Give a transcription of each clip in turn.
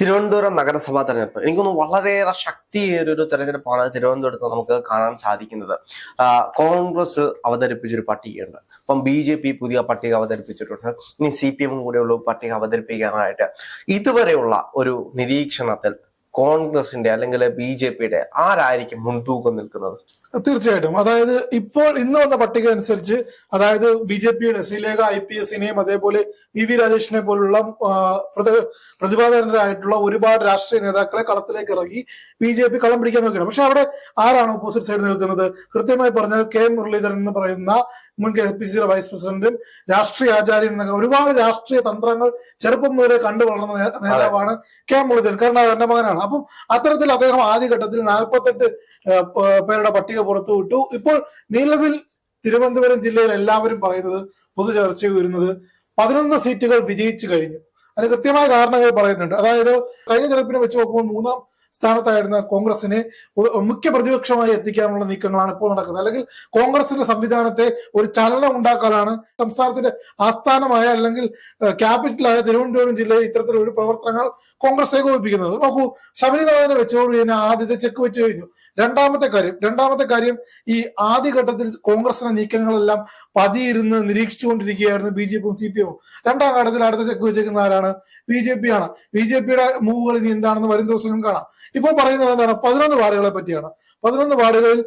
തിരുവനന്തപുരം നഗരസഭാ തെരഞ്ഞെടുപ്പ്. എനിക്കൊന്ന് വളരെയേറെ ശക്തിയേറിയ ഒരു തെരഞ്ഞെടുപ്പാണ് തിരുവനന്തപുരത്ത് നമുക്ക് കാണാൻ സാധിക്കുന്നത്. കോൺഗ്രസ് അവതരിപ്പിച്ചൊരു പട്ടികയുണ്ട്. അപ്പം ബി ജെ പി പുതിയ പട്ടിക അവതരിപ്പിച്ചിട്ടുണ്ട്. ഇനി സി പി എമ്മും കൂടെയുള്ള പട്ടിക അവതരിപ്പിക്കാനായിട്ട്. ഇതുവരെയുള്ള ഒരു നിരീക്ഷണത്തിൽ കോൺഗ്രസിന്റെ അല്ലെങ്കിൽ ബി ജെ പിയുടെ ആരായിരിക്കും മുൻതൂക്കം നിൽക്കുന്നത്? തീർച്ചയായിട്ടും. അതായത് ഇപ്പോൾ ഇന്ന് വന്ന പട്ടിക അനുസരിച്ച് അതായത് ബി ജെ പിയുടെ ശ്രീലേഖ ഐ പി എസിനെയും അതേപോലെ വി വി രാജേഷിനെ പോലുള്ള പ്രതിഭാധനരായിട്ടുള്ള ഒരുപാട് രാഷ്ട്രീയ നേതാക്കളെ കളത്തിലേക്ക് ഇറങ്ങി ബി ജെ പി കളം പിടിക്കാൻ നോക്കുകയാണ്. പക്ഷെ അവിടെ ആരാണ് ഓപ്പോസിറ്റ് സൈഡ് നിൽക്കുന്നത്? കൃത്യമായി പറഞ്ഞാൽ കെ മുരളീധരൻ എന്ന് പറയുന്ന മുൻ കെ പി സിയുടെ വൈസ് പ്രസിഡന്റും രാഷ്ട്രീയ ആചാര്യൻ എന്നൊക്കെ ഒരുപാട് രാഷ്ട്രീയ തന്ത്രങ്ങൾ ചെറുപ്പം മുതലേ കണ്ടു വളർന്ന നേതാവാണ് കെ മുരളീധരൻ. കാരണം എന്റെ മകനാണ്. അപ്പം അത്തരത്തിൽ അദ്ദേഹം ആദ്യഘട്ടത്തിൽ നാൽപ്പത്തെട്ട് പേരുടെ പട്ടിക പുറത്തുവിട്ടു ഇപ്പോൾ നിലവിൽ തിരുവനന്തപുരം ജില്ലയിൽ എല്ലാവരും പറയുന്നത് പൊതു ചർച്ച വരുന്നത് പതിനൊന്ന് സീറ്റുകൾ വിജയിച്ചു കഴിഞ്ഞു. അതിന് കൃത്യമായ കാരണങ്ങൾ പറയുന്നുണ്ട്. അതായത് കഴിഞ്ഞ തെരഞ്ഞെടുപ്പിനെ വെച്ച് നോക്കുമ്പോൾ മൂന്നാം സ്ഥാനത്തായിരുന്ന കോൺഗ്രസിനെ മുഖ്യ പ്രതിപക്ഷമായി എത്തിക്കാനുള്ള നീക്കങ്ങളാണ് ഇപ്പോൾ നടക്കുന്നത്. അല്ലെങ്കിൽ കോൺഗ്രസിന്റെ സംവിധാനത്തെ ഒരു ചലനം ഉണ്ടാക്കാനാണ് സംസ്ഥാനത്തിന്റെ ആസ്ഥാനമായ അല്ലെങ്കിൽ ക്യാപിറ്റലായ തിരുവനന്തപുരം ജില്ലയിൽ ഇത്തരത്തിലൊരു പ്രവർത്തനങ്ങൾ കോൺഗ്രസ് ഏകോപിപ്പിക്കുന്നത്. നോക്കൂ ശബരിനാഥനെ തന്നെ ആദ്യത്തെ ചെക്ക് വെച്ച് കഴിഞ്ഞു. രണ്ടാമത്തെ കാര്യം രണ്ടാമത്തെ കാര്യം ഈ ആദ്യഘട്ടത്തിൽ കോൺഗ്രസിന്റെ നീക്കങ്ങളെല്ലാം പതിയിരുന്ന് നിരീക്ഷിച്ചുകൊണ്ടിരിക്കുകയായിരുന്നു ബി ജെ പിയും സി പി എമ്മും. രണ്ടാം ഘട്ടത്തിൽ അടുത്ത ചെക്ക് വെച്ചേക്കുന്ന ആരാണ്? ബി ജെ പി ആണ്. ബി ജെ പിയുടെ മൂവുകൾ ഇനി എന്താണെന്ന് വരും ദിവസങ്ങളും കാണാം. ഇപ്പോൾ പറയുന്നത് എന്താണ്? പതിനൊന്ന് വാർഡുകളെ പറ്റിയാണ്. പതിനൊന്ന് വാർഡുകളിൽ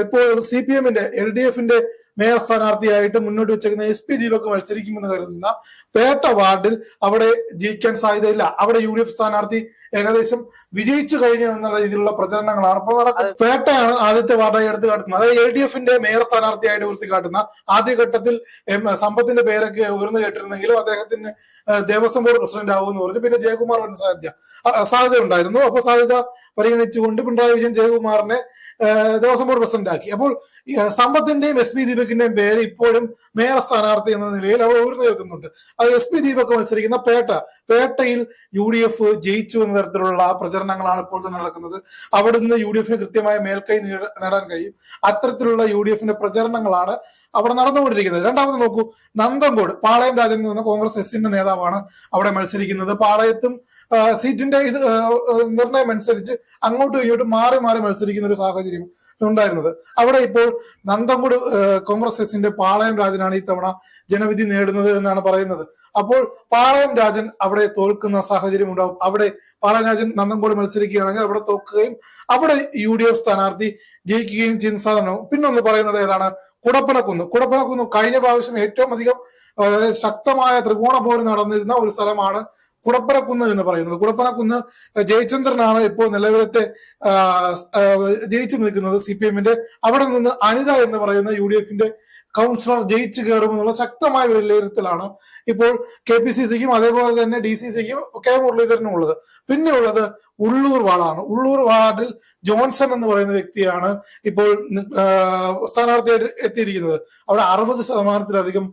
ഇപ്പോൾ സി പി എമ്മിന്റെ എൽ ഡി എഫിന്റെ മേയർ സ്ഥാനാർത്ഥിയായിട്ട് മുന്നോട്ട് വെച്ചേക്കുന്ന എസ് പി ദീപക് മത്സരിക്കുമെന്ന് കരുതുന്ന പേട്ട വാർഡിൽ അവിടെ ജയിക്കാൻ സാധ്യതയില്ല. അവിടെ യു ഡി എഫ് സ്ഥാനാർത്ഥി ഏകദേശം വിജയിച്ചു കഴിഞ്ഞു എന്നുള്ള രീതിയിലുള്ള പ്രചരണങ്ങളാണ് ഇപ്പോൾ നടക്കുന്നത്. പേട്ടയാണ് ആദ്യത്തെ വാർഡായി എടുത്തു കാട്ടുന്നത്. അതായത് എൽ ഡി എഫിന്റെ മേയർ സ്ഥാനാർത്ഥിയായിട്ട് ഉയർത്തി കാട്ടുന്ന ആദ്യഘട്ടത്തിൽ സമ്പത്തിന്റെ പേരൊക്കെ ഉയർന്നു കേട്ടിരുന്നെങ്കിലും അദ്ദേഹത്തിന് ദേവസ്വം ബോർഡ് പ്രസിഡന്റ് ആവുമെന്ന് പറഞ്ഞു. പിന്നെ ജയകുമാർ വൻ സാധ്യത സാധ്യത ഉണ്ടായിരുന്നു. അപ്പൊ സാധ്യത പരിഗണിച്ചുകൊണ്ട് പിണറായി വിജയൻ ജയകുമാറിനെ ദേവസ്വം ബോർഡ് പ്രസിഡന്റ് ആക്കി അപ്പോൾ സമ്പത്തിന്റെയും എസ് പി ദീപകിന്റെയും പേര് ഇപ്പോഴും മേയർ സ്ഥാനാർത്ഥി എന്ന നിലയിൽ അവർ ഉയർന്നു നിൽക്കുന്നുണ്ട്. അത് എസ് പി ദീപക് മത്സരിക്കുന്ന പേട്ട. പേട്ടയിൽ യു ഡി എഫ് ജയിച്ചു എന്ന തരത്തിലുള്ള പ്രചരണങ്ങളാണ് ഇപ്പോൾ തന്നെ നടക്കുന്നത്. അവിടുന്ന് യു ഡി എഫിന് കൃത്യമായ മേൽക്കൈ നേട- നേടാൻ കഴിയും. അത്തരത്തിലുള്ള യു ഡി എഫിന്റെ പ്രചരണങ്ങളാണ് അവിടെ നടന്നുകൊണ്ടിരിക്കുന്നത്. രണ്ടാമത് നോക്കൂ നന്തങ്കോട് പാളയം രാജൻ എന്ന് കോൺഗ്രസ് എസിന്റെ നേതാവാണ് അവിടെ മത്സരിക്കുന്നത്. പാളയത്തും സീറ്റിന്റെ ഇത് നിർണയം അനുസരിച്ച് അങ്ങോട്ടും ഇങ്ങോട്ടും മാറി മാറി മത്സരിക്കുന്ന ഒരു സാഹചര്യം ഉണ്ടായിരുന്നത്. അവിടെ ഇപ്പോൾ നന്തംകുട് കോൺഗ്രസ് എസിന്റെ പാളയം രാജനാണ് ഇത്തവണ ജനവിധി നേടുന്നത് എന്നാണ് പറയുന്നത്. അപ്പോൾ പാളയം രാജൻ അവിടെ തോൽക്കുന്ന സാഹചര്യം ഉണ്ടാവും. അവിടെ പാളയം രാജൻ നന്തംകോട് മത്സരിക്കുകയാണെങ്കിൽ അവിടെ തോക്കുകയും അവിടെ യു ഡി എഫ് സ്ഥാനാർത്ഥി ജയിക്കുകയും ചെയ്യുന്ന സാധനവും. പിന്നെ ഒന്ന് പറയുന്നത് ഏതാണ്? കുടപ്പനക്കുന്ന്. കുടപ്പനക്കുന്ന് കഴിഞ്ഞ പ്രാവശ്യം ഏറ്റവും അധികം ശക്തമായ ത്രികോണ പോര് നടന്നിരുന്ന ഒരു സ്ഥലമാണ് കുടപ്പനക്കുന്ന് എന്ന് പറയുന്നത്. കുടപ്പറക്കുന്ന് ജയചന്ദ്രനാണ് ഇപ്പോൾ നിലവിലത്തെ ജയിച്ചു നിൽക്കുന്നത് സി പി എമ്മിന്റെ. അവിടെ നിന്ന് അനിത എന്ന് പറയുന്ന യു ഡി എഫിന്റെ കൗൺസിലർ ജയിച്ചു കയറുമെന്നുള്ള ശക്തമായ വിലയിരുത്തലാണ് ഇപ്പോൾ കെ പി സി സിക്കും അതേപോലെ തന്നെ ഡി സി സിക്കും കെ മുരളീധരനും ഉള്ളത്. പിന്നെ ഉള്ളത് ഉള്ളൂർ വാർഡാണ്. ഉള്ളൂർ വാർഡിൽ ജോൺസൺ എന്ന് പറയുന്ന വ്യക്തിയാണ് ഇപ്പോൾ സ്ഥാനാർത്ഥിയായിട്ട് എത്തിയിരിക്കുന്നത്. അവിടെ അറുപത് ശതമാനത്തിലധികം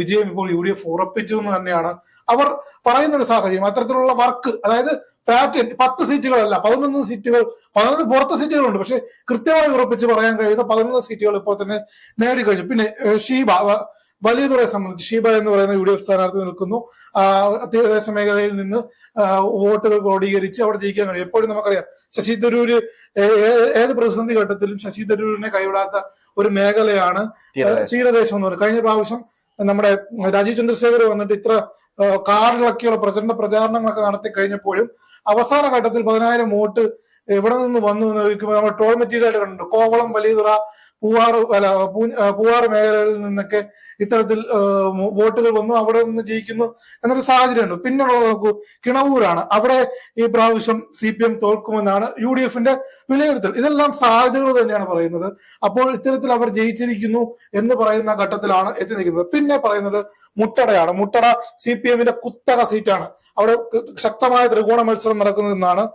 വിജയം ഇപ്പോൾ യു ഡി എഫ് ഉറപ്പിച്ചു എന്ന് തന്നെയാണ് അവർ പറയുന്ന ഒരു സാഹചര്യം. അത്തരത്തിലുള്ള വർക്ക് അതായത് പാറ്റേൺ പത്ത് സീറ്റുകളല്ല പതിനൊന്ന് സീറ്റുകൾ പതിനൊന്ന് പുറത്തെ സീറ്റുകളുണ്ട്. പക്ഷെ കൃത്യമായി ഉറപ്പിച്ച് പറയാൻ കഴിയുന്ന പതിനൊന്ന് സീറ്റുകൾ ഇപ്പോൾ തന്നെ നേടിക്കഴിഞ്ഞു. പിന്നെ ഷീബ വലിയ വലിയതുറയെ സംബന്ധിച്ച് ഷീബ എന്ന് പറയുന്ന യു ഡി എഫ് സ്ഥാനാർത്ഥി നിൽക്കുന്നു. തീരദേശ മേഖലയിൽ നിന്ന് വോട്ടുകൾ ക്രോഡീകരിച്ച് അവിടെ ജയിക്കാൻ കഴിയും. എപ്പോഴും നമുക്കറിയാം ശശി തരൂര് ഏത് പ്രതിസന്ധി ഘട്ടത്തിലും ശശി തരൂരിനെ കൈവിടാത്ത ഒരു മേഖലയാണ്. തീരദേശം എന്ന് പറയുന്നത്. കഴിഞ്ഞ പ്രാവശ്യം നമ്മുടെ രാജീവ് ചന്ദ്രശേഖർ വന്നിട്ട് ഇത്ര കാറിലൊക്കെയുള്ള പ്രചരണ പ്രചാരണങ്ങളൊക്കെ നടത്തി കഴിഞ്ഞപ്പോഴും അവസാന ഘട്ടത്തിൽ പതിനായിരം വോട്ട് എവിടെ നിന്ന് വന്നു എന്ന് ചോദിക്കുമ്പോൾ നമ്മൾ ടോൾ മെറ്റീരിയൽ കണ്ടിട്ടുണ്ട്. കോവളം വലിയതുറ പൂവാറ് അല്ല പൂ- ആ, പൂവാറ് മേഖലകളിൽ നിന്നൊക്കെ ഇത്തരത്തിൽ വോട്ടുകൾ വന്നു അവിടെ നിന്ന് ജയിക്കുന്നു എന്നൊരു സാഹചര്യമുണ്ട്. പിന്നുള്ളത് നോക്കൂ കിണവൂരാണ്. അവിടെ ഈ പ്രാവശ്യം സി പി എം തോൽക്കുമെന്നാണ് യു ഡി എഫിന്റെ വിലയിരുത്തൽ. ഇതെല്ലാം സാധ്യതകൾ തന്നെയാണ് പറയുന്നത്. അപ്പോൾ ഇത്തരത്തിൽ അവർ ജയിച്ചിരിക്കുന്നു എന്ന് പറയുന്ന ഘട്ടത്തിലാണ് എത്തി നിൽക്കുന്നത്. പിന്നെ പറയുന്നത് മുട്ടടയാണ്. മുട്ടട സി പി എമ്മിന്റെ കുത്തക സീറ്റാണ്. അവിടെ ശക്തമായ ത്രികോണ മത്സരം നടക്കുന്നതെന്നാണ്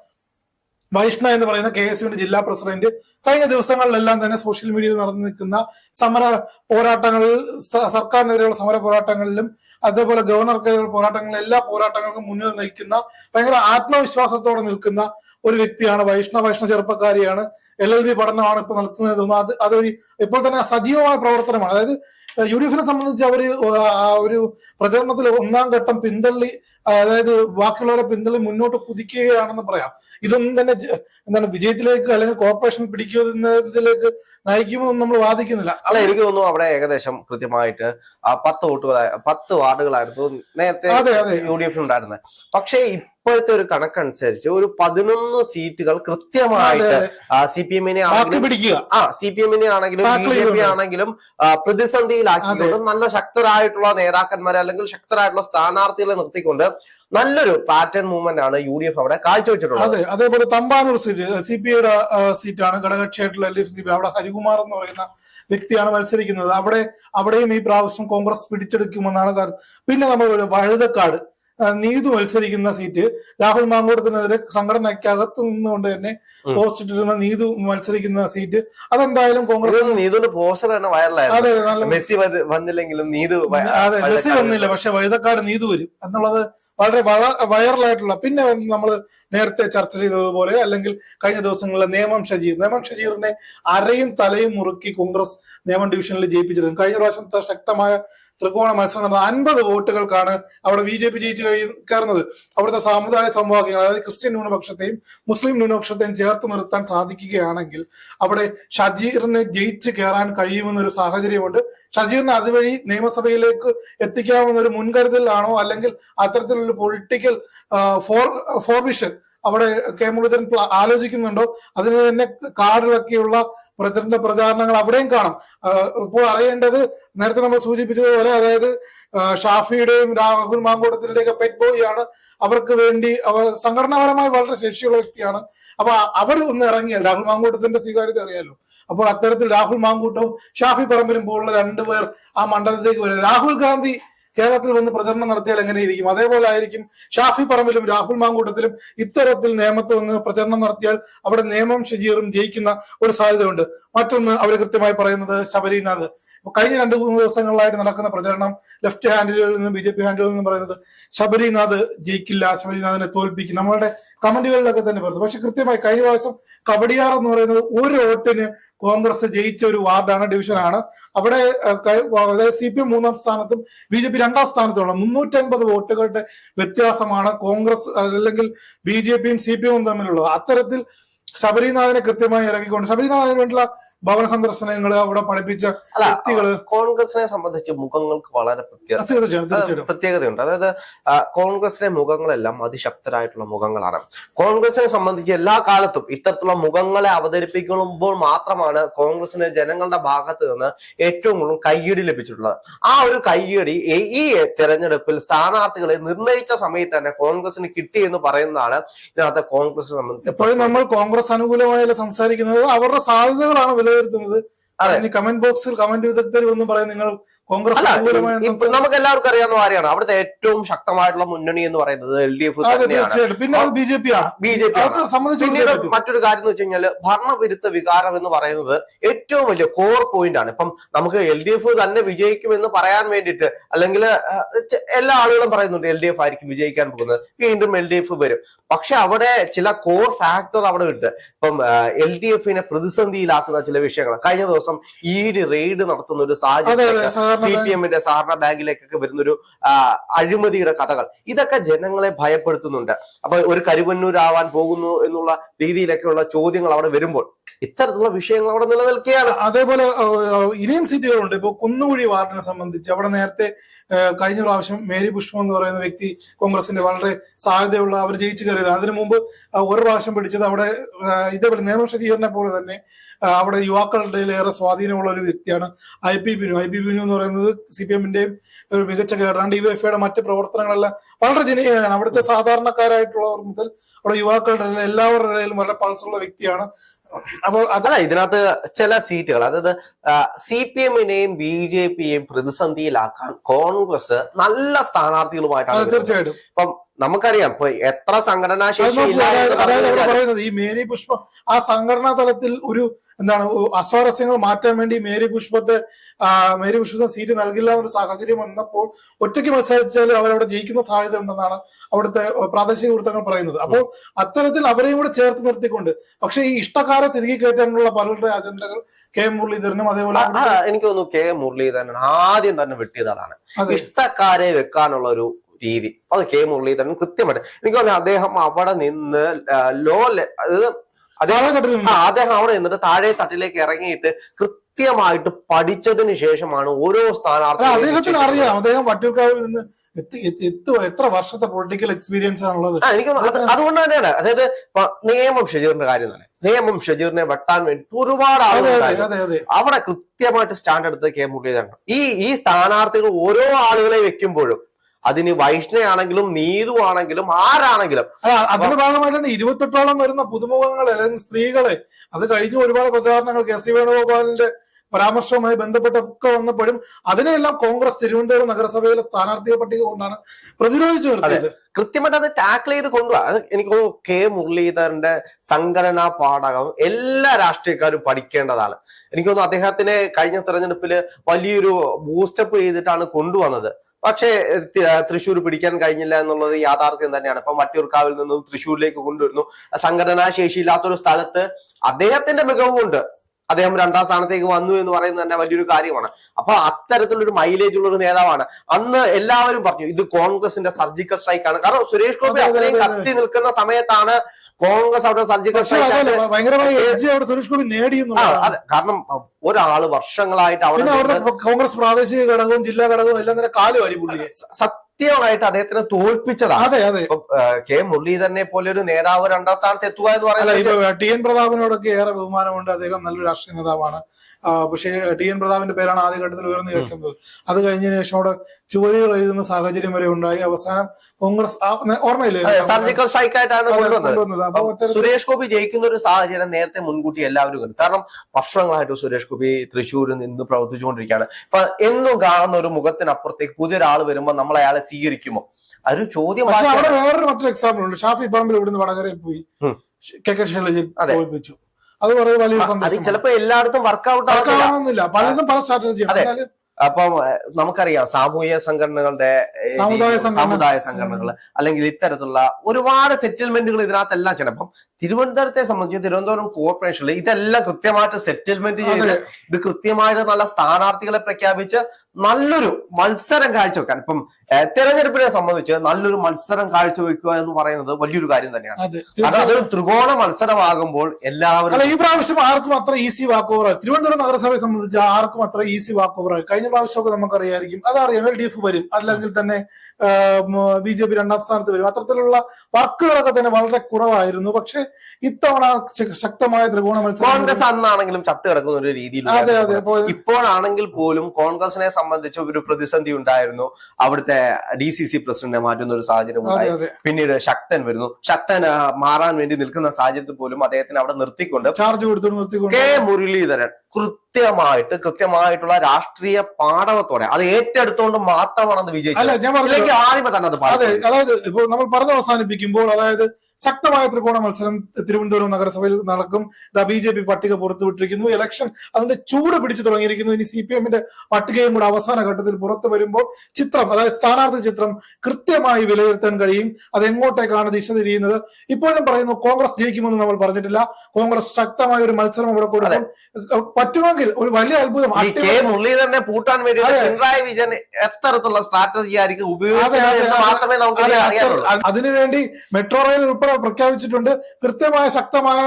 വൈഷ്ണ എന്ന് പറയുന്ന കെ എസ് യുവിന്റെ ജില്ലാ പ്രസിഡന്റ് കഴിഞ്ഞ ദിവസങ്ങളിലെല്ലാം തന്നെ സോഷ്യൽ മീഡിയയിൽ നടന്നു നിൽക്കുന്ന സമര പോരാട്ടങ്ങളിൽ സർക്കാരിനെതിരെയുള്ള സമര പോരാട്ടങ്ങളിലും അതേപോലെ ഗവർണർക്കെതിരെയുള്ള പോരാട്ടങ്ങളിലും എല്ലാ പോരാട്ടങ്ങൾക്കും മുന്നിൽ നയിക്കുന്ന ഭയങ്കര ആത്മവിശ്വാസത്തോടെ നിൽക്കുന്ന ഒരു വ്യക്തിയാണ് വൈഷ്ണവ. വൈഷ്ണവ ചെറുപ്പക്കാരിയാണ്. എൽ എൽ ബി പഠനമാണ് ഇപ്പൊ നടത്തുന്നത് അത് അതൊരു ഇപ്പോൾ തന്നെ സജീവമായ പ്രവർത്തനമാണ്. അതായത് യു ഡി എഫിനെ സംബന്ധിച്ച് അവർ ഒരു പ്രചരണത്തിൽ ഒന്നാം ഘട്ടം പിന്തള്ളി അതായത് ബാക്കിയുള്ളവരെ പിന്തള്ളി മുന്നോട്ട് കുതിക്കുകയാണെന്ന് പറയാം. ഇതൊന്നും തന്നെ എന്താണ് വിജയത്തിലേക്ക് അല്ലെങ്കിൽ കോർപ്പറേഷൻ പിടിക്കുന്നതിലേക്ക് നയിക്കുമെന്ന് നമ്മൾ വാദിക്കുന്നില്ല. അല്ല എനിക്ക് തോന്നുന്നു അവിടെ ഏകദേശം കൃത്യമായിട്ട് പത്ത് വോട്ടുകളായി പത്ത് വാർഡുകളായിരുന്നു നേരത്തെ യു ഡി എഫിൽ ഉണ്ടായിരുന്നത് പക്ഷേ ഇപ്പോഴത്തെ ഒരു കണക്കനുസരിച്ച് ഒരു പതിനൊന്ന് സീറ്റുകൾ കൃത്യമായിട്ട്. സി പി എമ്മിനെ ആ സി പി എമ്മിനെ ആണെങ്കിലും ബി ജെ പി ആണെങ്കിലും പ്രതിസന്ധിയിലാക്കിക്കൊണ്ട് നല്ല ശക്തരായിട്ടുള്ള നേതാക്കന്മാരെ അല്ലെങ്കിൽ ശക്തരായിട്ടുള്ള സ്ഥാനാർത്ഥികളെ നിർത്തിക്കൊണ്ട് നല്ലൊരു പാറ്റേൺ മൂവ്മെന്റ് ആണ് യു ഡി എഫ് അവിടെ കാഴ്ചവെച്ചിട്ടുള്ളത്. അതെ അതേപോലെ തമ്പാനൂർ സീറ്റ് സി പി ഐയുടെ സീറ്റാണ് ഘടകകക്ഷിയായിട്ടുള്ള എൽ എഫ് സി പി അവിടെ ഹരികുമാർ എന്ന് പറയുന്ന വ്യക്തിയാണ് മത്സരിക്കുന്നത്. അവിടെ അവിടെയും ഈ പ്രാവശ്യം കോൺഗ്രസ് പിടിച്ചെടുക്കുമെന്നാണ് കാരണം പിന്നെ നമ്മൾ വഴുതക്കാട് നീതു മത്സരിക്കുന്ന സീറ്റ് രാഹുൽ മാങ്കൂടത്തിനെതിരെ സംഘടനയ്ക്കകത്ത് നിന്നുകൊണ്ട് തന്നെ പോസ്റ്റിട്ടിരുന്ന പോസ്റ്റ് ഇട്ടിരുന്ന നീതു മത്സരിക്കുന്ന സീറ്റ് അതെന്തായാലും കോൺഗ്രസ് നീതുവിന്റെ പോസ്റ്റർ തന്നെ വൈറലായിരുന്നു മെസ്സി വന്നില്ലെങ്കിലും നീതു അതെ മെസ്സി വന്നില്ല പക്ഷെ വഴുതക്കാട് നീതു വരും. എന്നുള്ളത് വളരെ വള വൈറലായിട്ടുള്ള പിന്നെ നമ്മൾ നേരത്തെ ചർച്ച ചെയ്തതുപോലെ അല്ലെങ്കിൽ കഴിഞ്ഞ ദിവസങ്ങളിലെ നേമം ഷജീർ. നേമം ഷജീറിനെ അരയും തലയും മുറുക്കി കോൺഗ്രസ് നേമം ഡിവിഷനിൽ ജയിപ്പിച്ചതും കഴിഞ്ഞ പ്രാവശ്യത്തെ ശക്തമായ ത്രികോണ മത്സരം നടന്ന അൻപത് വോട്ടുകൾക്കാണ് അവിടെ ബി ജെ പി ജയിച്ചു കയറുന്നത്. അവിടുത്തെ സാമുദായ സമവാക്യങ്ങൾ അതായത് ക്രിസ്ത്യൻ ന്യൂനപക്ഷത്തെയും മുസ്ലിം ന്യൂനപക്ഷത്തെയും ചേർത്ത് നിർത്താൻ സാധിക്കുകയാണെങ്കിൽ അവിടെ ഷജീറിന് ജയിച്ച് കയറാൻ കഴിയുമെന്നൊരു സാഹചര്യമുണ്ട്. ഷജീറിനെ അതുവഴി നിയമസഭയിലേക്ക് എത്തിക്കാവുന്ന ഒരു മുൻകരുതലാണോ? അല്ലെങ്കിൽ അത്തരത്തിലുള്ള പൊളിറ്റിക്കൽ ഫോർ ഫോർവിഷൻ അവിടെ കെ മുരളീധരൻ ആലോചിക്കുന്നുണ്ടോ? അതിന് തന്നെ കാർഡിലൊക്കെയുള്ള പ്രസിഡന്റ് പ്രചാരണങ്ങൾ അവിടെയും കാണാം. ഇപ്പോൾ അറിയേണ്ടത് നേരത്തെ നമ്മൾ സൂചിപ്പിച്ചതുപോലെ അതായത് ഷാഫിയുടെയും രാഹുൽ മാങ്കോടത്തിന്റെയും ഒക്കെ പെറ്റ് ബോയ് ആണ്. അവർക്ക് വേണ്ടി അവർ സംഘടനാപരമായി വളരെ ശേഷിയുള്ള വ്യക്തിയാണ്. അപ്പൊ അവർ ഒന്ന് ഇറങ്ങിയ രാഹുൽ മാങ്കൂട്ടത്തിന്റെ സ്വീകാര്യത അറിയാലോ? അപ്പോൾ അത്തരത്തിൽ രാഹുൽ മാങ്കൂട്ടവും ഷാഫി പറമ്പിലും പോലുള്ള രണ്ടുപേർ ആ മണ്ഡലത്തിലേക്ക് വരും. രാഹുൽ ഗാന്ധി കേരളത്തിൽ വന്ന് പ്രചരണം നടത്തിയാൽ എങ്ങനെയിരിക്കും അതേപോലെ ആയിരിക്കും ഷാഫി പറമ്പിലും രാഹുൽ മാങ്കൂട്ടത്തിലും ഇത്തരത്തിൽ നേമത്ത് വന്ന് പ്രചരണം നടത്തിയാൽ അവിടെ നേമം ഷജീറും ജയിക്കുന്ന ഒരു സാധ്യതയുണ്ട്. മറ്റൊന്ന് അവർ കൃത്യമായി പറയുന്നത് ശബരിനാഥ്. കഴിഞ്ഞ രണ്ടു മൂന്ന് ദിവസങ്ങളിലായിട്ട് നടക്കുന്ന പ്രചരണം ലെഫ്റ്റ് ഹാൻഡിലുകളിൽ നിന്നും ബി ജെ പി ഹാൻഡിലുകളിൽ നിന്നും പറയുന്നത് ശബരിനാഥ് ജയിക്കില്ല ശബരിനാഥിനെ തോൽപ്പിക്കും നമ്മളുടെ കമന്റുകളിലൊക്കെ തന്നെ പറയുന്നത്. പക്ഷെ കൃത്യമായി കഴിഞ്ഞ പ്രാവശ്യം കബഡിയാർ എന്ന് പറയുന്നത് ഒരു വോട്ടിന് കോൺഗ്രസ് ജയിച്ച ഒരു വാർഡാണ് ഡിവിഷനാണ്. അവിടെ സി പി എം മൂന്നാം സ്ഥാനത്തും ബി ജെ പി രണ്ടാം സ്ഥാനത്തുമാണ്. മുന്നൂറ്റൻപത് വോട്ടുകളുടെ വ്യത്യാസമാണ് കോൺഗ്രസ് അല്ലെങ്കിൽ ബി ജെ പിയും സി പി എമ്മും തമ്മിലുള്ളത്. അത്തരത്തിൽ ശബരിനാഥിനെ കൃത്യമായി ഇറങ്ങിക്കൊണ്ട് ശബരിനാഥിന് വേണ്ടിയുള്ള ഭവന സന്ദർശനങ്ങൾ അവിടെ പഠിപ്പിച്ച വ്യക്തികൾ. കോൺഗ്രസിനെ സംബന്ധിച്ച് മുഖങ്ങൾക്ക് വളരെ പ്രത്യേക പ്രത്യേകതയുണ്ട്. അതായത് കോൺഗ്രസിലെ മുഖങ്ങളെല്ലാം അതിശക്തരായിട്ടുള്ള മുഖങ്ങളാണ്. കോൺഗ്രസിനെ സംബന്ധിച്ച് എല്ലാ കാലത്തും ഇത്തരത്തിലുള്ള മുഖങ്ങളെ അവതരിപ്പിക്കുമ്പോൾ മാത്രമാണ് കോൺഗ്രസിന് ജനങ്ങളുടെ ഭാഗത്ത് നിന്ന് ഏറ്റവും കൂടുതൽ കയ്യടി ലഭിച്ചിട്ടുള്ളത്. ആ ഒരു കയ്യടി ഈ- ഈ തെരഞ്ഞെടുപ്പിൽ സ്ഥാനാർത്ഥികളെ നിർണയിച്ച സമയത്ത് തന്നെ കോൺഗ്രസിന് കിട്ടി എന്ന് പറയുന്നതാണ് ഇതിനകത്ത് കോൺഗ്രസിനെ സംബന്ധിച്ച് നമ്മൾ കോൺഗ്രസ് അനുകൂലമായല്ല സംസാരിക്കുന്നത്? അവരുടെ സാധ്യതകളാണ് വിലയിരുത്തുന്നത്. കമന്റ് ബോക്സിൽ കമന്റ് വിദഗ്ധർ ഒന്നും പറയും നിങ്ങൾ കോൺഗ്രസ് നമുക്ക് എല്ലാവർക്കും അറിയാവുന്ന കാര്യമാണ് അവിടുത്തെ ഏറ്റവും ശക്തമായിട്ടുള്ള മുന്നണി എന്ന് പറയുന്നത് എൽ ഡി എഫ് തീർച്ചയായിട്ടും. പിന്നെ ബി ജെ പി ആണ് ബി ജെ പി പിന്നീട് മറ്റൊരു കാര്യം എന്ന് വെച്ച് കഴിഞ്ഞാൽ ഭരണവിരുദ്ധ വികാരം എന്ന് പറയുന്നത് ഏറ്റവും വലിയ കോർ പോയിന്റ് ആണ്. ഇപ്പം നമുക്ക് എൽ ഡി എഫ് തന്നെ വിജയിക്കുമെന്ന് പറയാൻ വേണ്ടിയിട്ട് അല്ലെങ്കിൽ എല്ലാ ആളുകളും പറയുന്നുണ്ട് എൽ ഡി എഫ് ആയിരിക്കും വിജയിക്കാൻ പോകുന്നത്. വീണ്ടും എൽ ഡി എഫ് വരും. പക്ഷെ അവിടെ ചില കോർ ഫാക്ടർ അവിടെ ഉണ്ട്. ഇപ്പം എൽ ഡി എഫിനെ പ്രതിസന്ധിയിലാക്കുന്ന ചില വിഷയങ്ങൾ. കഴിഞ്ഞ ദിവസം ഈ ഡി റെയ്ഡ് നടത്തുന്ന ഒരു സാഹചര്യം സി പി എമ്മിന്റെ സഹകരണ ബാങ്കിലേക്കൊക്കെ വരുന്നൊരു അഴിമതിയുടെ കഥകൾ. ഇതൊക്കെ ജനങ്ങളെ ഭയപ്പെടുത്തുന്നുണ്ട്. അപ്പൊ ഒരു കരുവന്നൂരാവാൻ പോകുന്നു എന്നുള്ള രീതിയിലൊക്കെയുള്ള ചോദ്യങ്ങൾ അവിടെ വരുമ്പോൾ ഇത്തരത്തിലുള്ള വിഷയങ്ങൾ അവിടെ നിലനിൽക്കുകയാണ്. അതേപോലെ ഇനിയും സീറ്റുകളുണ്ട്. ഇപ്പൊ കുന്നുകുഴി വാർഡിനെ സംബന്ധിച്ച് അവിടെ നേരത്തെ കഴിഞ്ഞ പ്രാവശ്യം മേരി പുഷ്പം എന്ന് പറയുന്ന വ്യക്തി കോൺഗ്രസിന്റെ വളരെ സാധ്യതയുള്ള അവർ ജയിച്ചു കയറിയത്. അതിനു മുമ്പ് ഒരു പ്രാവശ്യം പിടിച്ചത് അവിടെ ഇതേപോലെ നിയമ ശരീരനെ പോലെ തന്നെ അവിടെ യുവാക്കളുടെ ഏറെ സ്വാധീനമുള്ള ഒരു വ്യക്തിയാണ് I P Binu. I P Binu എന്ന് പറയുന്നത് സി പി എമ്മിന്റെയും ഒരു മികച്ച കേഡറാണ്. ഡിവൈഎഫ്ഐയുടെ മറ്റ് പ്രവർത്തനങ്ങളെല്ലാം വളരെ ജനകീയമാണ്. അവിടുത്തെ സാധാരണക്കാരായിട്ടുള്ളവർ മുതൽ അവിടെ യുവാക്കളുടെ എല്ലാവരുടെ ഇടയിലും വളരെ പൾസുള്ള വ്യക്തിയാണ്. അപ്പോൾ അതല്ല ഇതിനകത്ത് ചില സീറ്റുകൾ അതായത് സി പി എമ്മിനെയും ബി ജെ പിയെയും പ്രതിസന്ധിയിലാക്കാൻ കോൺഗ്രസ് നല്ല സ്ഥാനാർത്ഥികളുമായിട്ടാണ്. തീർച്ചയായിട്ടും. ഇപ്പം നമുക്കറിയാം. ഇപ്പൊ എത്ര സംഘടനാ ശേഷി അതായത് എന്ന് അവിടെ പറയുന്നത് ഈ മേരി പുഷ്പം ആ സംഘടനാ തലത്തിൽ ഒരു എന്താണ് അസ്വാരസ്യങ്ങൾ മാറ്റാൻ വേണ്ടി മേരി പുഷ്പത്തെ മേരി പുഷ്പത്തിന് സീറ്റ് നൽകില്ല എന്നൊരു സാഹചര്യം വന്നപ്പോൾ ഒറ്റയ്ക്ക് മത്സരിച്ചാൽ അവരവിടെ ജയിക്കുന്ന സാധ്യത ഉണ്ടെന്നാണ് അവിടുത്തെ പ്രാദേശിക വൃത്തങ്ങൾ പറയുന്നത്. അപ്പോൾ അത്തരത്തിൽ അവരെയും കൂടെ ചേർത്ത് നിർത്തിക്കൊണ്ട് പക്ഷെ ഈ ഇഷ്ടക്കാരെ തിരികെ കയറ്റാനുള്ള പലരുടെ അജണ്ടകൾ കെ മുരളീധരനും അതേപോലെ എനിക്ക് തോന്നുന്നു കെ മുരളീധരൻ ആദ്യം തന്നെ വെട്ടിയത് അതാണ്. ഇഷ്ടക്കാരെ വെക്കാനുള്ള ഒരു രീതി. അത് കെ മുരളീധരൻ കൃത്യമായിട്ട്. എനിക്ക് തോന്നുന്നു അദ്ദേഹം അവിടെ നിന്ന് ലോ അത് അദ്ദേഹം അദ്ദേഹം അവിടെ നിന്നിട്ട് താഴെ തട്ടിലേക്ക് ഇറങ്ങിയിട്ട് കൃത്യമായിട്ട് പഠിച്ചതിന് ശേഷമാണ് ഓരോ സ്ഥാനാർത്ഥി അദ്ദേഹത്തിന് അറിയാം. അദ്ദേഹം വട്ടിയൂർക്കാവിൽ നിന്ന് എത്ര വർഷത്തെ പൊളിറ്റിക്കൽ എക്സ്പീരിയൻസ് ആണുള്ളത്. എനിക്ക് അതുകൊണ്ട് തന്നെയാണ്. അതായത് നിയമം ഷജീറിന്റെ കാര്യം തന്നെ. നിയമം ഷജീറിനെ വെട്ടാൻ വേണ്ടി ഒരുപാട് ആളുകൾ അവിടെ കൃത്യമായിട്ട് സ്റ്റാൻഡ് എടുത്ത് കെ മുരളീധരൻ ഈ ഈ സ്ഥാനാർത്ഥികൾ ഓരോ ആളുകളെ വെക്കുമ്പോഴും അതിന് വൈഷ്ണയാണെങ്കിലും നീതു ആണെങ്കിലും ആരാണെങ്കിലും അതിന് അതിന്റെ ഭാഗമായിട്ടാണ് ഇരുപത്തെട്ടോളം വരുന്ന പുതുമുഖങ്ങൾ അല്ലെങ്കിൽ സ്ത്രീകളെ. അത് കഴിഞ്ഞ ഒരുപാട് പ്രചാരണങ്ങൾ കെ സി വേണുഗോപാലിന്റെ പരാമർശവുമായി ബന്ധപ്പെട്ടൊക്കെ വന്നപ്പോഴും അതിനെല്ലാം കോൺഗ്രസ് തിരുവനന്തപുരം നഗരസഭയിലെ സ്ഥാനാർത്ഥിയെ പട്ടിക കൊണ്ടാണ് പ്രതിരോധിച്ചു നിർത്തിയത്. കൃത്യമായിട്ട് അത് ടാക്കിൾ ചെയ്ത് കൊണ്ടുപോകാം എനിക്ക് തോന്നുന്നു കെ മുരളീധരന്റെ സംഘടനാ പാഠകം എല്ലാ രാഷ്ട്രീയക്കാരും പഠിക്കേണ്ടതാണ്. എനിക്ക് തോന്നുന്നു അദ്ദേഹത്തിനെ കഴിഞ്ഞ തെരഞ്ഞെടുപ്പിൽ വലിയൊരു ബൂസ്റ്റപ്പ് ചെയ്തിട്ടാണ് കൊണ്ടുവന്നത്. പക്ഷേ തൃശ്ശൂർ പിടിക്കാൻ കഴിഞ്ഞില്ല എന്നുള്ളത് യാഥാർത്ഥ്യം തന്നെയാണ്. ഇപ്പൊ വട്ടിയൂർക്കാവിൽ നിന്നും തൃശ്ശൂരിലേക്ക് കൊണ്ടുവരുന്നു. സംഘടനാ ശേഷിയില്ലാത്തൊരു സ്ഥലത്ത് അദ്ദേഹത്തിന്റെ മികവ് കൊണ്ട് അദ്ദേഹം രണ്ടാം സ്ഥാനത്തേക്ക് വന്നു എന്ന് പറയുന്നത് തന്നെ വലിയൊരു കാര്യമാണ്. അപ്പൊ അത്തരത്തിലൊരു മൈലേജ് ഉള്ള ഒരു നേതാവാണ്. അന്ന് എല്ലാവരും പറഞ്ഞു ഇത് കോൺഗ്രസിന്റെ സർജിക്കൽ സ്ട്രൈക്കാണ് കാരണം സുരേഷ് ഗോപി അതെ, അതെ, അത്രയും കത്തി നിൽക്കുന്ന സമയത്താണ് കോൺഗ്രസ് അവിടെ സർജിക്കൽ കാരണം ഒരാൾ വർഷങ്ങളായിട്ട് അവിടെ കോൺഗ്രസ് പ്രാദേശിക ഘടകവും ജില്ലാ ഘടകവും എല്ലാം തന്നെ കാലു വാരി സത്യമായിട്ട് അദ്ദേഹത്തിനെ തോൽപ്പിച്ചതാണ്. അതെ അതെ. കെ മുരളീധരനെ പോലെ ഒരു നേതാവ് രണ്ടാം സ്ഥാനത്ത് എത്തുക എന്ന് പറയുന്നത് ടി എൻ പ്രതാപനോടൊക്കെ ഏറെ ബഹുമാനമുണ്ട്. അദ്ദേഹം നല്ലൊരു രാഷ്ട്രീയ നേതാവാണ്. പക്ഷേ ടി എൻ പ്രതാപിന്റെ പേരാണ് ആദ്യഘട്ടത്തിൽ ഉയർന്നു കേൾക്കുന്നത്. അത് കഴിഞ്ഞതിന് ശേഷം അവിടെ ചുവരുകൾ എഴുതുന്ന സാഹചര്യം വരെ ഉണ്ടായി. അവസാനം കോൺഗ്രസ് ഓർമ്മയില്ലേ? സർജിക്കൽ സ്ട്രൈക്ക് ആയിട്ടാണ് കൊണ്ടുവന്നത്. അപ്പൊ സുരേഷ് ഗോപി ജയിക്കുന്ന ഒരു സാഹചര്യം നേരത്തെ മുൻകൂട്ടി എല്ലാവരും കണ്ടു. കാരണം വർഷങ്ങളായിട്ട് സുരേഷ് ഗോപി തൃശ്ശൂരിൽ നിന്ന് പ്രവർത്തിച്ചുകൊണ്ടിരിക്കുകയാണ്. ഇപ്പൊ എന്നും കാണുന്ന ഒരു മുഖത്തിനപ്പുറത്തേക്ക് പുതിയൊരാൾ വരുമ്പോൾ നമ്മൾ അയാളെ സ്വീകരിക്കുമോ? അതൊരു ചോദ്യം അവിടെ. വേറൊരു മറ്റൊരു എക്സാമ്പിൾ ഉണ്ട്. ഷാഫി പറമ്പിൽ ഇവിടുന്ന് വടകരയിൽ പോയി. കെ കെ ശൈലജി അതെ. തോൽപ്പിച്ചു. അത് വളരെ വലിയൊരു സന്ദേശം ചിലപ്പോൾ എല്ലായിടത്തും വർക്ക്ഔട്ട് ആവുന്നില്ല കാണുന്നില്ല പലതും പല സ്ട്രാറ്റജി അപ്പം നമുക്കറിയാം സാമൂഹിക സംഘടനകളുടെ സമുദായ സംഘടനകൾ അല്ലെങ്കിൽ ഇത്തരത്തിലുള്ള ഒരുപാട് സെറ്റിൽമെന്റുകൾ ഇതിനകത്തെല്ലാം ചെയ്യണം അപ്പം തിരുവനന്തപുരത്തെ സംബന്ധിച്ച് തിരുവനന്തപുരം കോർപ്പറേഷനിൽ ഇതെല്ലാം കൃത്യമായിട്ട് സെറ്റിൽമെന്റ് ചെയ്ത് ഇത് കൃത്യമായിട്ട് നല്ല സ്ഥാനാർത്ഥികളെ പ്രഖ്യാപിച്ച് നല്ലൊരു മത്സരം കാഴ്ചവെക്കാൻ. ഇപ്പം തെരഞ്ഞെടുപ്പിനെ സംബന്ധിച്ച് നല്ലൊരു മത്സരം കാഴ്ചവെക്കുക എന്ന് പറയുന്നത് വലിയൊരു കാര്യം തന്നെയാണ്. അതെ. കാരണം അതൊരു ത്രികോണ മത്സരമാകുമ്പോൾ എല്ലാവരും ഈ പ്രാവശ്യം ആർക്കും അത്ര ഈസി വാക്ക് ഓവർ തിരുവനന്തപുരം നഗരസഭയെ സംബന്ധിച്ച് ആർക്കും അത്ര ഈസി വാക്ക് ഓവർ കഴിഞ്ഞ പ്രാവശ്യമൊക്കെ നമുക്കറിയായിരിക്കും. അതറിയാം എൽ ഡി എഫ് വരും. അല്ലെങ്കിൽ തന്നെ ബി ജെ പി രണ്ടാം സ്ഥാനത്ത് വരും. അത്തരത്തിലുള്ള വർക്കുകളൊക്കെ തന്നെ വളരെ കുറവായിരുന്നു. പക്ഷെ ഇത്തവണ ശക്തമായ ത്രികോണ മത്സരം കോൺഗ്രസ് അന്നാണെങ്കിലും ചത്ത് കിടക്കുന്ന ഒരു രീതിയിൽ അതെ അതെ. ഇപ്പോഴാണെങ്കിൽ പോലും കോൺഗ്രസിനെ സംബന്ധിച്ച് ഒരു പ്രതിസന്ധി ഉണ്ടായിരുന്നു. അവിടുത്തെ ഡി സി സി പ്രസിഡന്റിനെ മാറ്റുന്ന ഒരു സാഹചര്യം ഉണ്ടായി. പിന്നീട് ശക്തൻ വരുന്നു. ശക്തൻ മാറാൻ വേണ്ടി നിൽക്കുന്ന സാഹചര്യത്തിൽ പോലും അദ്ദേഹത്തിന് അവിടെ നിർത്തിക്കൊണ്ട് ചാർജ് കൊടുത്തു നിർത്തിക്കൊണ്ട്. കെ മുരളീധരൻ കൃത്യമായിട്ട് കൃത്യമായിട്ടുള്ള രാഷ്ട്രീയ പാഠവത്തോടെ അത് ഏറ്റെടുത്തുകൊണ്ട് മാത്രമാണ് അത് വിജയിച്ചത്. ആദ്യമേ തന്നെ അത് അതെ അതായത് ഇപ്പൊ നമ്മൾ പറഞ്ഞ് അവസാനിപ്പിക്കുമ്പോൾ അതായത് ശക്തമായ ത്രികോണ മത്സരം തിരുവനന്തപുരം നഗരസഭയിൽ നടക്കും. ബി ജെ പി പട്ടിക പുറത്തുവിട്ടിരിക്കുന്നു. ഇലക്ഷൻ അതിന്റെ ചൂട് പിടിച്ചു തുടങ്ങിയിരിക്കുന്നു. ഇനി സി പി എമ്മിന്റെ പട്ടികയും കൂടെ അവസാന ഘട്ടത്തിൽ പുറത്തു വരുമ്പോൾ ചിത്രം അതായത് സ്ഥാനാർത്ഥി ചിത്രം കൃത്യമായി വിലയിരുത്താൻ കഴിയും. അത് എങ്ങോട്ടേക്കാണ് ദിശ തിരിയുന്നത്? ഇപ്പോഴും പറയുന്നു കോൺഗ്രസ് ജയിക്കുമെന്ന് നമ്മൾ പറഞ്ഞിട്ടില്ല. കോൺഗ്രസ് ശക്തമായ ഒരു മത്സരം അവിടെ കൊടുക്കും. പറ്റുമെങ്കിൽ ഒരു വലിയ അത്ഭുതം. മുരളീധരനെ പൂട്ടാൻ വേണ്ടി അതെ. പിണറായി വിജയൻ എത്തരത്തിലുള്ള സ്ട്രാറ്റജി ആയിരിക്കും ഉപയോഗിക്കുന്നത് അതിനുവേണ്ടി മെട്രോ റെയിൽ ഉൾപ്പെടെ പ്രഖ്യാപിച്ചിട്ടുണ്ട്. കൃത്യമായ ശക്തമായ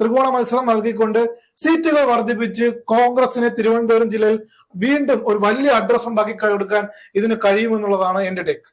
ത്രികോണ മത്സരം നൽകിക്കൊണ്ട് സീറ്റുകൾ വർദ്ധിപ്പിച്ച് കോൺഗ്രസിനെ തിരുവനന്തപുരം ജില്ലയിൽ വീണ്ടും ഒരു വലിയ അഡ്രസ് ഉണ്ടാക്കി കൊടുക്കാൻ ഇതിന് കഴിയുമെന്നുള്ളതാണ് എന്റെ ടേക്ക്